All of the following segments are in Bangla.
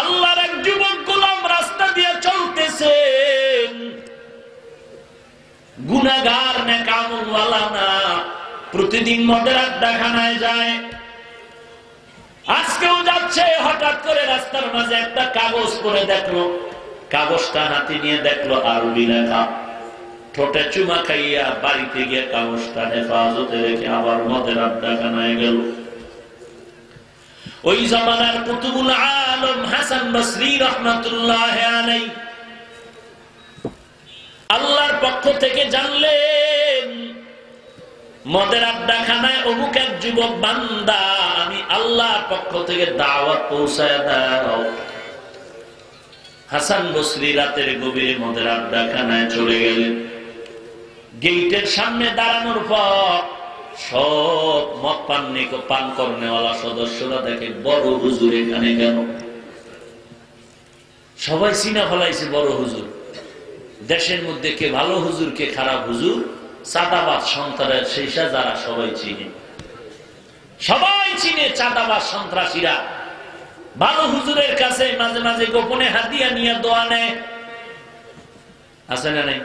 আল্লাহর এক যুবক গোলাম রাস্তা দিয়ে চলতেছেন গুনাগার না কামুনওয়ালা না। প্রতিদিন মদের আড্ডাখানায় যায়। আজকেও যাচ্ছে, হঠাৎ করে রাস্তার মাঝে একটা কাগজ পরে দেখল। কাগজটা হাতে নিয়ে দেখল আরবি লেখা। ঠোঁটে চুমা খাইয়া বাড়িতে গিয়ে কাগজটা হেফাজতে রেখে আবার মদের আড্ডাখানায় গেল। ওই জমানার কুতুবুল আলম হাসান বসরি রহমতুল্লাহ আল্লাহর পক্ষ থেকে জানলেন, মদের আড্ডাখানায় অমুক এক যুবক বান্দা, আমি আল্লাহর পক্ষ থেকে দাওয়াত পৌঁছায় দাও। হাসান বসরি রাতের গভীরে মদের আড্ডাখানায় চলে গেলেন। গেইটের সামনে দাঁড়ানোর পর সব মদ পান পান করনেওয়ালা সদস্যরা দেখে বড় হুজুর এখানে কেন? সবাই চিনা ফলাইছে বড় হুজুর। দেশের মধ্যে কে ভালো হুজুর, কে খারাপ হুজুর চাঁদাবাদ সন্ত্রাসের সেইসা যারা সবাই চিনে। সবাই চিনে চাঁদাবাদ সন্ত্রাসীরা। ভালো হুজুরের কাছে মাঝে মাঝে গোপনে হাতিয়া নিয়ে দোয়া নেয়। আছে না নাই?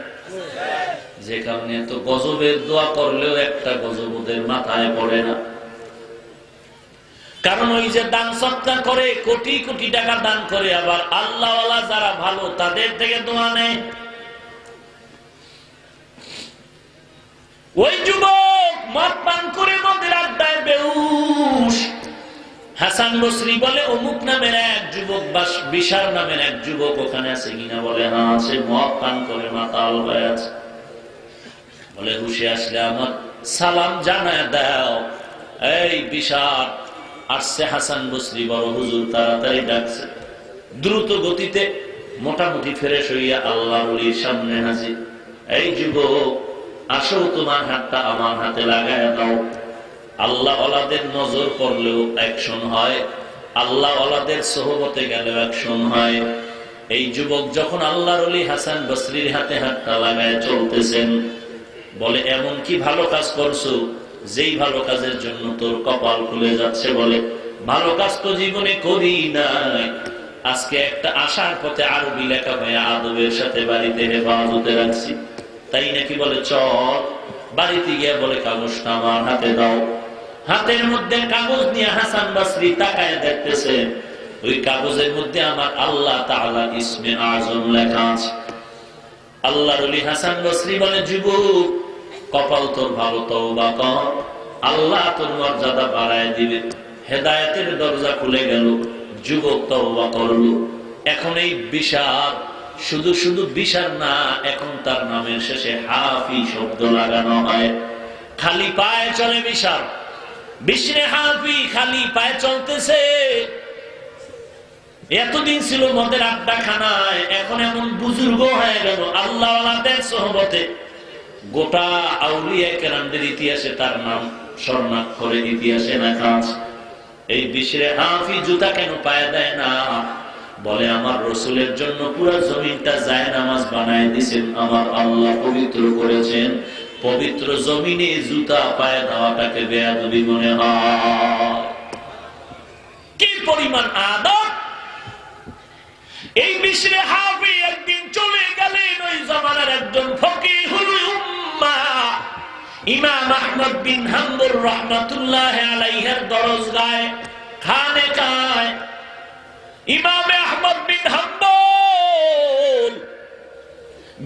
যে কারণে তো গজবের দোয়া করলেও একটা গজব ওদের মাথায় পড়ে না। কারণ ওই যে দান সত্তা করে, কোটি কোটি টাকা দান করে, আবার আল্লাহ যারা ভালো তাদের থেকে দোয়া নেয়। ওই যুবক মদ পান করে হাসান বসরি বলে, অমুক নামের এক যুবক বা বিশাল নামের এক যুবক ওখানে আছে কিনা? বলে হ্যাঁ আছে, মদ পান করে, মাতাল হয়ে আছে। বলে, হুশে আসলে আমার সালাম জানায় দাও। এই বিশাল আসছে হাসান বসরি, বড় হুজুর তাড়াতাড়ি ডাকছে। দ্রুত গতিতে মোটামুটি ফেরেশ হইয়া আল্লাহ সামনে হাজির। এই যুবক, আসো তোমার হাতটা আমার হাতে লাগায় দাও। আল্লাহ ওলাদের নজর পড়লেও অ্যাকশন হয় আল্লাহ ওলাদের সহবতে গেলেও অ্যাকশন হয়। এই যুবক যখন আল্লাহর অলি হাসান বসরির হাতে হাতটা লাগায় চলতেছেন, বলে, এমন কি ভালো কাজ করছ? যেই ভালো কাজের জন্য তোর কপাল খুলে যাচ্ছে, বলে, ভালো কাজ তো জীবনে করি নাই। আজকে একটা আশার পথে আরবি লেখা হয়ে আদবের সাথে বাড়িতে হেফাজতে রাখছি। তাই নাকি বলে, চল, বাড়িতে গিয়ে বলে, কাগজটা আমার হাতে দাও। হাতের মধ্যে কাগজ নিয়ে হাসান বাসরি তাকায় দেখতেছে, ওই কাগজের মধ্যে আমার আল্লাহ তাআলা ইসমে আজম লেখা আছে। আল্লাহ রলি হাসান বসরি বলে, যুবক, কপাল তোর ভালো, তওবা কর। আল্লাহ তোর মর্যাদা বাড়ায় দিবে। হেদায়েতের দরজা খুলে গেল, যুবক তওবা করল। এখন এই বিশাল শুধু শুধু বিশাল না, এখন তার নামের শেষে হাফি শব্দ লাগানো হয়। খালি পায়ে চলে বিশাল বিষ্ণে হাফি খালি পায়ে চলতেছে। এতদিন ছিল মদের আড্ডা খানায় এখন এমন বুজুর্গ হয়ে গেল। আল্লাহ সহবতে। গোটা আউলিয়া কেরামদের ইতিহাসে তার নাম স্বর্ণাক্ষরে ইতিহাসে লেখা আছে। এই বিশ্বে হাফি জুতা কেন পায়ে দেয় না? বলে, আমার রসুলের জন্য পুরো জমিনটা যায় নামাজ বানায় দিছেন। আমার আল্লাহ পবিত্র করেছেন। পবিত্র জমিনে জুতা পায়ে দেওয়াটাকে বেয়াদবি মনে হয়। কি পরিমাণ আদব? এই বিশ্বে হাফি একদিন চলে গেলেন, ওই জমানার একজন ফকিহুল উম্মা, ইমাম আহমদ বিন হাম্বুর রহমাতুল্লাহ আলাইহির দরজগায়, খানে ইমাম আহমদ বিন হাম্বল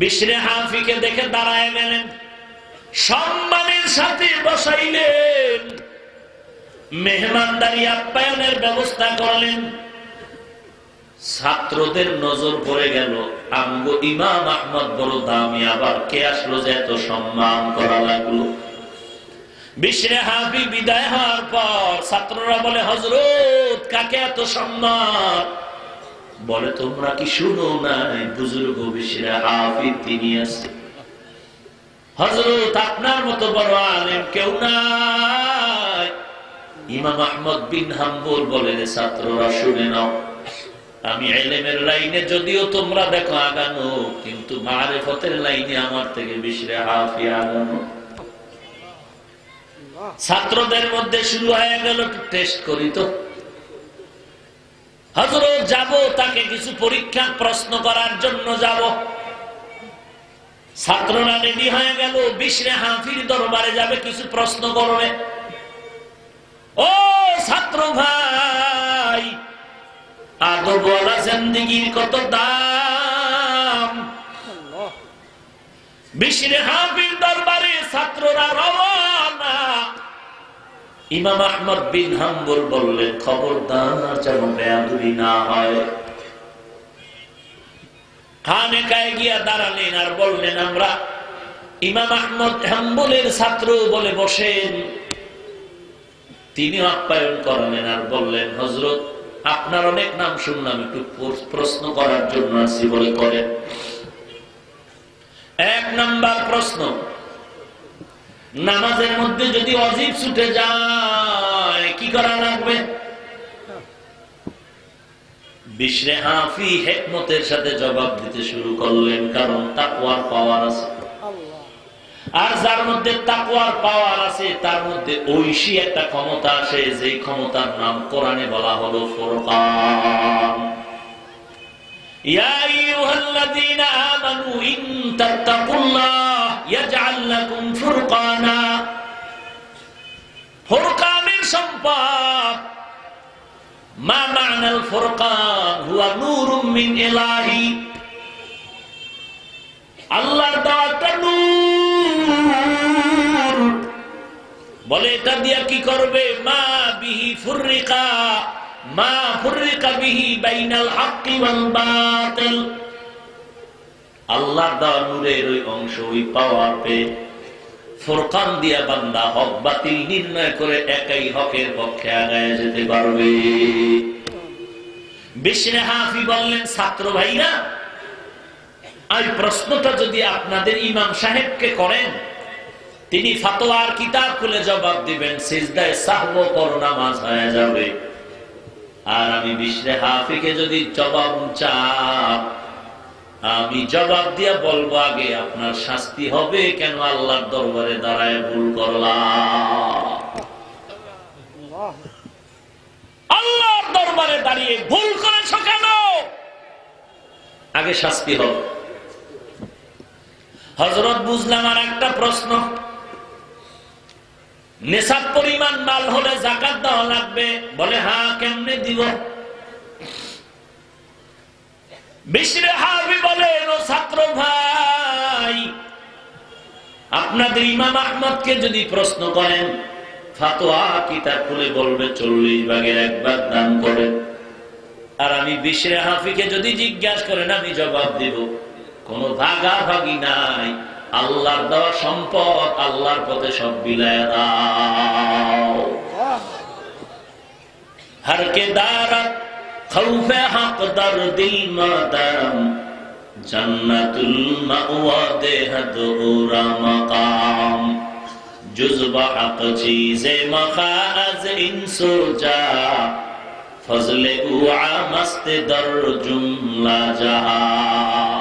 বিশ্রে হাফিকে দেখে দাঁড়ায় গেলেন। সম্মানের সাথে বসাইলেন। মেহমানদারি আপ্যায়নের ব্যবস্থা করলেন। ছাত্রদের নজর পড়ে গেল। আমগো ইমাম আহমদ বড় দামি, আবার কে আসলো যে এত সম্মান করা লাগল? বিশ্রে হাফি বিদায় হওয়ার পর ছাত্ররা বলে হজরত কাকে এত সম্মান? বলে, তোমরা কি শুনো নাই? বুজুর্গ বিশ্রে হাফি তিনি আছে। হজরত আপনার মতো বড় আলেম কেউ নাই। ইমাম আহমদ বিন হাম্বুল বলে ছাত্ররা শুনে নাও। আমি এলেমের লাইনে যদিও তোমরা দেখো আগানো, কিন্তু মারেফতের লাইনে আমার থেকে বিশ্রে হাফি আগানো। ছাত্রদের মধ্যে শুরু হয়ে গেল টেস্ট করি তো। হজরত যাব তাকে কিছু পরীক্ষা, প্রশ্ন করার জন্য যাব। ছাত্ররা রেডি হয়ে গেল, বিশরে হাফির দরবারে যাবে, কিছু প্রশ্ন করবে। ও ছাত্র ভাই আদবওয়ালা জিন্দিগির কত দাম? বিশরে হাফির দরবারে ছাত্ররা রওনা। ইমাম আহমদ বিন হাম্বল বললেন, খবরদার যেন বেয়াদুরি না হয়। গিয়া দাঁড়ালেন আর বললেন, আমরা ইমাম ছাত্র বলে বসেন। আপ্যায়ন করলেন আর বললেন হজরত আপনার অনেক নাম শুনলাম, একটু প্রশ্ন করার জন্য আছি বলে করেন। এক নাম্বার প্রশ্ন, নামাজের মধ্যে যদি অজিব ছুটে যায়, কি করা লাগবে? বিশ্রে আফি হেকমতের সাথে জবাব দিতে শুরু করলেন কারণ তাকুয়ার পাওয়ার আছে। আর যার মধ্যে তাকুয়ার পাওয়ার আছে তার মধ্যে ঐশী একটা ক্ষমতা আছে যে ক্ষমতার নাম কোরআনে বলা হলো ফোরকান। ইয়া আইয়ুহাল্লাযীনা আমানু ইন তাত্তাকুল্লাহ ইয়াজআল লাকুম ফুরকানা। ফুরকানের সম্পদ মা বলে, এটা দিয়া কি করবে? মা বিহি ফুররিকা, মা ফুররিকা বিহি বাইনাল হাক্কি ওয়াল বাতিল। নূরের ওই অংশ, ওই পাওয়া পেয়ে ফুরকান দিয়া বান্দা হক বাতিল নির্ণয় করে একাই হকের পক্ষে আগায় যেতে পারবে। বিষ্ণে হাফি বললেন, ছাত্র ভাইরা, এই প্রশ্নটা যদি আপনাদের ইমাম সাহেবকে করেন, তিনি ফাতোয়ার কিতাব খুলে জবাব দিবেন, সিজদায় সাহব নামাজ হয়ে যাবে। আর আমি বিশ্রে হাফিকে যদি জবাব চাপ আমি জবাব দিয়া বলব আগে, আপনার শাস্তি হবে কেন আল্লাহর দরবারে দাঁড়ায় ভুল করলাম আল্লাহর দরবারে দাঁড়িয়ে ভুল করেছ কেন? আগে শাস্তি হবে হজরত বুঝলাম আর একটা প্রশ্ন। নেশাব পরিমাণ মাল হলে জাকাত দেওয়া লাগবে? বলে হ্যাঁ কেমনে দিব? বিশরে হাবি বলেন ও ছাত্র ভাই আপনাদের ইমাম আহমদকে যদি প্রশ্ন করেন ফাতোয়া কিতাব খুলে বলবে চল্লিশ ভাগের একবার দান করেন আর আমি বিশরে হাফিকে যদি জিজ্ঞাসা করেন আমি জবাব দিব কোন ভাগাভাগি নাই আল্লাহর দেওয়া সম্পদ আল্লাহর পথে সব বিলায় দাও। হরকে خوف حق در دل مادام جنت المعوہ دے حد اورا مقام. جزب حق چیز مخاز انسو جا فضل اوعا مست در جملہ جہاں.